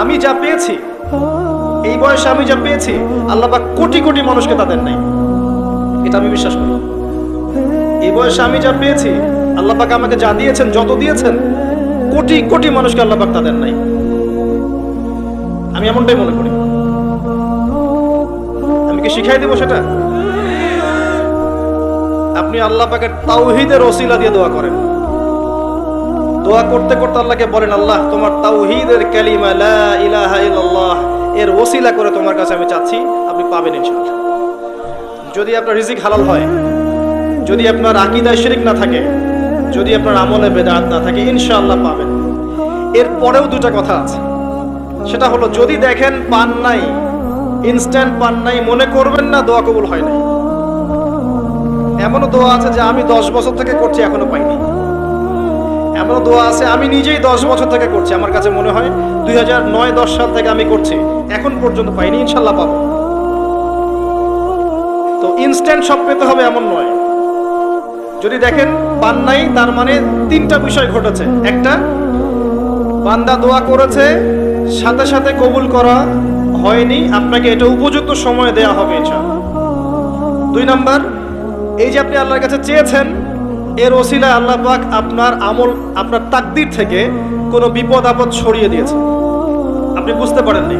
আমি যা পেয়েছি, এই বয়সে আমি যা পেয়েছি, আল্লাহ পাক কোটি কোটি মানুষকে তাদের নাই। এটা আমি বিশ্বাস করি। এই বয়সে আমি যা পেয়েছি, আল্লাহ পাক আমাকে যা দিয়েছেন, যত দিয়েছেন, কোটি কোটি মানুষকে আল্লাহ পাক তাদের নাই। আমি এমনটাই মনে করি। আমি কি শিখাই দেবো সেটা? আপনি আল্লাহ পাকের তাওহিদের ওসিলা দিয়ে দোয়া করেন। দোয়া করতে করতে আল্লাহকে বলেন, আল্লাহ, তোমার তাওহিদের কালিমা লা ইলাহা ইল্লাল্লাহ, এর ওসিলা করে তোমার কাছে আমি চাচ্ছি, আপনি পাবেন ইনশাআল্লাহ। যদি আপনার রিজিক হালাল হয়, যদি আপনার আকিদায় শিরিক না থাকে, যদি আপনার আমলে বেদাত না থাকে, ইনশাআল্লাহ পাবেন। এর পরেও দুটা কথা আছে। সেটা হলো, যদি দেখেন পান নাই ইনস্ট্যান্ট পান নাই, মনে করবেন না দোয়া কবুল হয় নাই। এমনও দোয়া আছে যে আমি দশ বছর থেকে করছি এখনও পাইনি। এমনও দোয়া আছে, আমি নিজেই দশ বছর থেকে করছি, আমার কাছে মনে হয় দুই হাজার নয় দশ সাল থেকে আমি করছি, এখন পর্যন্ত পাইনি, ইনশাল্লাহ পাবো। তো ইনস্ট্যান্ট সব পেতে হবে এমন নয়। যদি দেখেন পান নাই, তার মানে তিনটা বিষয় ঘটেছে। একটা, বান্দা দোয়া করেছে, সাথে সাথে কবুল করা হয়নি, আপনাকে এটা উপযুক্ত সময় দেয়া হবে ইনশাআল্লাহ দুই নাম্বার, এই যে আপনি আল্লাহর কাছে চেয়েছেন এর ওসিলায় আল্লাহ পাক আপনার আমল, আপনার তাকদির থেকে কোনো বিপদ আপদ ছড়িয়ে দিয়েছে আপনি বুঝতে পারেননি।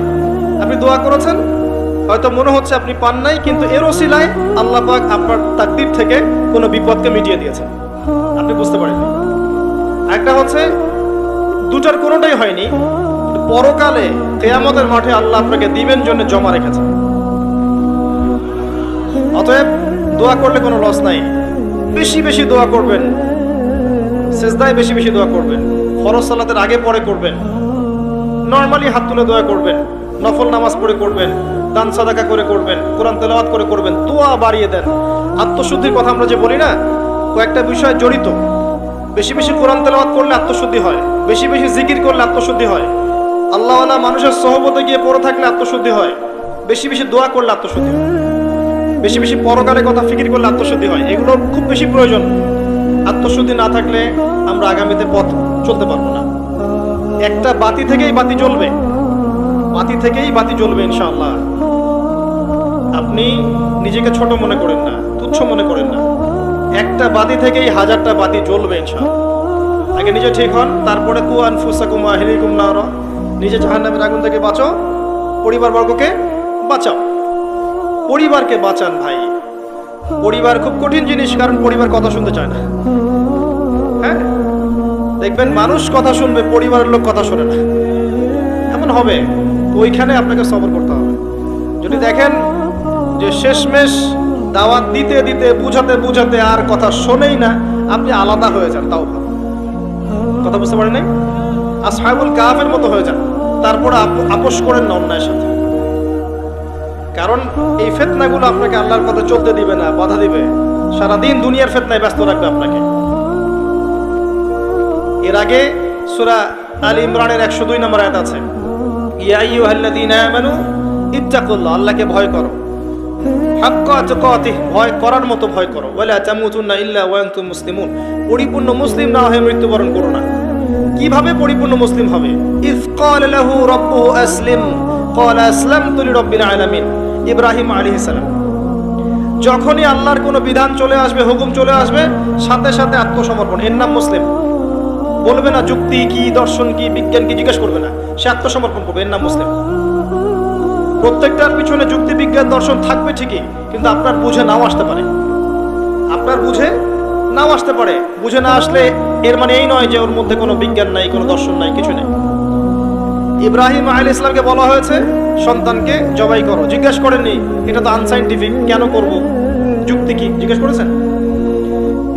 আপনি দোয়া করেছেন, হয়তো মনে হচ্ছে আপনি পান নাই, কিন্তু এর ওসিলায় আল্লাহ পাক আপনার তাকদির থেকে কোনো বিপদকে মিটিয়ে দিয়েছেন। আপনি বুঝতে পারেননি। একটা হচ্ছে, দুটার কোনোটাই হয়নি পরকালে, কেয়ামতের মাঠে আল্লাহ আপনাকে দিবেন জন্য জমা রেখেছেন। অতএব দোয়া করলে কোনো লস নাই। বেশি বেশি দোয়া করবেন। সেজদায় বেশি বেশি দোয়া করবেন। ফরজ সালাতের আগে পরে করবেন। নর্মালি হাত তুলে দোয়া করবেন। নফল নামাজ পড়ে করবেন। দান সাদাকা করে করবেন। কোরআন তেলাওয়াত করে করবেন। দোয়া বাড়িয়ে দেন। আত্মশুদ্ধির কথা আমরা যে বলি না, কয়েকটা বিষয় জড়িত। বেশি বেশি কোরআন তেলাওয়াত করলে আত্মশুদ্ধি হয়। বেশি বেশি জিকির করলে আত্মশুদ্ধি হয়। আল্লাহওয়ালা মানুষের সহবতে গিয়ে পড়ে থাকলে আত্মশুদ্ধি হয়। বেশি বেশি দোয়া করলে আত্মশুদ্ধি হয়। বেশি বেশি পরকালের কথা ফিকির করলে আত্মশুদ্ধি হয়। এগুলোর খুব বেশি প্রয়োজন। আত্মশুদ্ধি না থাকলে আমরা আগামীতে পথ চলতে পারব না। একটা বাতি থেকেই বাতি জ্বলবে। বাতি থেকেই বাতি জ্বলবে ইনশাআল্লাহ। আপনি নিজেকে ছোট মনে করেন না, তুচ্ছ মনে করেন না। একটা বাতি থেকেই হাজারটা বাতি জ্বলবে ইনশাআল্লাহ। আগে নিজে ঠিক হন, তারপরে কু আনফুসাকুম আহিলিকুম নার। নিজে জাহান্নামের আগুন থেকে বাঁচো, পরিবারবর্গকে বাঁচাও। পরিবারকে বাঁচান ভাই। পরিবার খুব কঠিন জিনিস, কারণ পরিবার কথা শুনতে চায় না। হ্যাঁ? দেখবেন মানুষ কথা শুনবে, পরিবারের লোক কথা শোনে না। এমন হবে ওইখানে আপনাকে সবর করতে হবে। যদি দেখেন যে শেষমেশ দাওয়াত দিতে দিতে, বুঝাতে বুঝাতে আর কথা শোনেই না, আপনি আলাদা হয়ে যান, তাও। কথা বুঝতে পারেন আর সাহেবুল কাফের মতো হয়ে যান। তারপরে আপ- আপোষ করেন না অন্যায়ের সাথে। কারণ এই ফেতনাগুলো আপনাকে আল্লাহর পথে চলতে দিবে না, বাধা দিবে। সারাদিন দুনিয়ার ফেতনায় ব্যস্ত রাখবে আপনাকে। এর আগে সূরা আল ইমরানের একশো দুই নম্বর আয়াত আছে। ইয়া আইয়ুহাল্লাযীনা আমানু ইত্তাকুল্লাহ, আল্লাহকে ভয় করো। ভয় করার মতো ভয় করো। ওয়ালা তামুতুন্না ইল্লা ওয়া আনতুম মুসলিমুন। পরিপূর্ণ মুসলিম না হয়ে মৃত্যুবরণ করো না। কীভাবে পরিপূর্ণ মুসলিম হবে? ইফ ক্বালা লাহু রাব্বুহু আসলিম। ইব্রাহিম আলাইহিস সালাম যখনই আল্লাহর কোনো বিধান চলে আসবে, হুকুম চলে আসবে, সাথে সাথে আত্মসমর্পণ। এর নাম মুসলিম। বলবে না, যুক্তি কি, দর্শন কি, বিজ্ঞান কি, জিজ্ঞেস করবে না। সে আত্মসমর্পণ করবে, এর নাম মুসলিম। প্রত্যেকটার পিছনে যুক্তি, বিজ্ঞান, দর্শন থাকবে ঠিকই, কিন্তু আপনার বুঝে নাও আসতে পারে। আপনার বুঝে নাও আসতে পারে। বুঝে না আসলে এর মানে এই নয় যে ওর মধ্যে কোনো বিজ্ঞান নাই, কোনো দর্শন নাই, কিছু নেই। ইব্রাহিম আল ইসলামকে বলা হয়েছে, সন্তানকে জবাই করো। জিজ্ঞেস করেননি, এটা তো আনসাইন্টিফিক কেন করব? যুক্তি কি? জিজ্ঞেস করেছেন?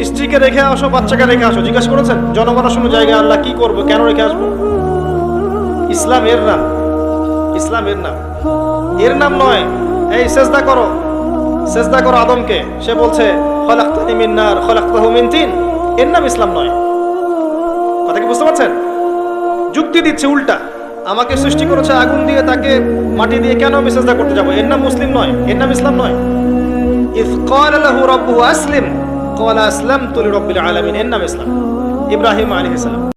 স্ত্রীকে রেখে আসো, বাচ্চাকে রেখে আসো, জিজ্ঞেস করেছেন? জনমানসূন্য জায়গায় আল্লাহ কি করব, কেন রেখে আসব? ইসলাম এর নাম, ইসলাম এর নাম। এর নাম নয়, এই সেজদা করো সেজদা করো আদমকে। সে বলছে, খলাক্তানি মিন নার, খলাক্তাহু এর নাম ইসলাম নয়। কথা কি বুঝতে পারছেন? যুক্তি দিচ্ছে উল্টা। আমাকে সৃষ্টি করেছে আগুন দিয়ে তাকে মাটি দিয়ে কেন আমি সেজদা করতে যাব? এর নাম মুসলিম নয়। এর নাম ইসলাম নয়। আলামিন, এর নাম ইসলাম। ইব্রাহিম আলাইহিস সালাম।